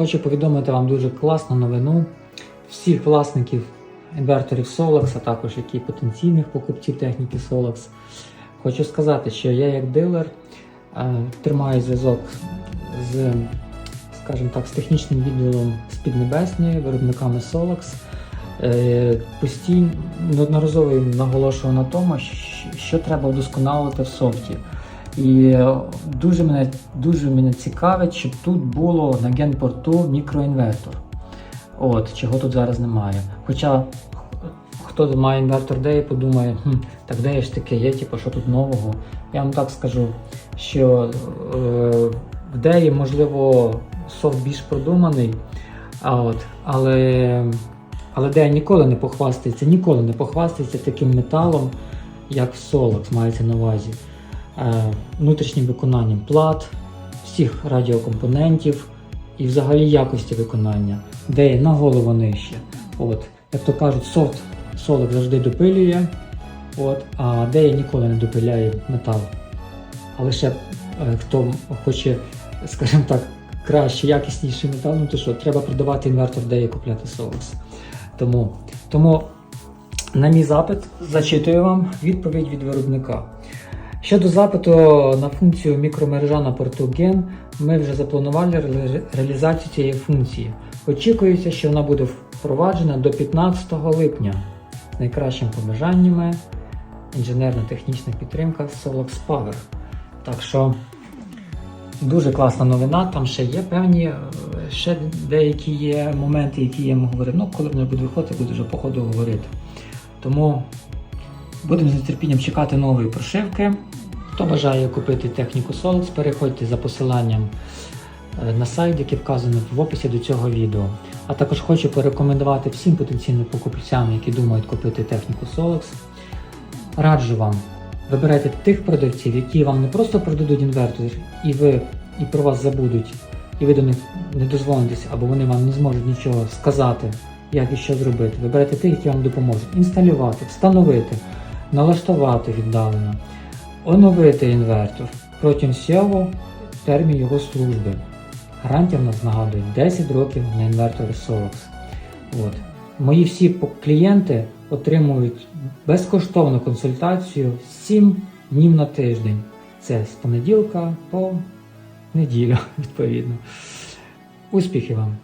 Хочу повідомити вам дуже класну новину. Всіх власників інверторів Solax, а також які потенційних покупців техніки Solax. Хочу сказати, що я як дилер е, тримаю зв'язок з, скажімо так, з технічним відділом з Піднебесної, виробниками Solax. Е, Постійно неодноразово їм наголошував на тому, що треба вдосконалити в софті. І е, дуже мене, дуже мене цікавить, щоб тут було на генпорту мікроінвертор. От, чого тут зараз немає. Хоча хто має інвертор DEI, подумає, хм, так де ж таке є, типу, що тут нового. Я вам так скажу, що е, в DEI, можливо, софт більш продуманий, а от, але, але DEI ніколи не похвастається, ніколи не похвастається таким металом, як Solax, мається на увазі. Е, внутрішнім виконанням плат, всіх радіокомпонентів і взагалі якості виконання, де є на голову нижче. От, як то кажуть, софт Solax завжди допилює, от, а де ніколи не допиляє метал. А лише е, хто хоче, скажімо так, краще, якісніший метал, ну то що, треба продавати інвертор, де і купляти Solax. Тому, тому на мій запит зачитую вам відповідь від виробника. Щодо запиту на функцію мікромережа на порту GEN, ми вже запланували реалізацію цієї функції. Очікується, що вона буде впроваджена до 15 липня з найкращими побажаннями інженерно-технічна підтримка Solax Power. Так що дуже класна новина, там ще є певні, е, ще деякі є моменти, які я йому говорив. Ну, коли вони будуть виходити, буду вже по ходу говорити. Тому Будемо з нетерпінням чекати нової прошивки. Хто бажає купити техніку Solix, переходьте за посиланням е, на сайт, який вказано в описі до цього відео. А також хочу порекомендувати всім потенційним покупцям, які думають купити техніку Solix. Раджу вам, вибирайте тих продавців, які вам не просто продадуть інвертор, і ви і про вас забудуть, і ви до них не дозвонитесь, або вони вам не зможуть нічого сказати, як і що зробити. Вибирайте тих, які вам допоможуть інсталювати, встановити, налаштувати віддалено, оновити інвертор протягом всього термін його служби. Гарантія в нас нагадує 10 років на інвертори Solax. От. Мої всі клієнти отримують безкоштовну консультацію 7 днів на тиждень. Це з понеділка по неділю, відповідно. Успіхів вам!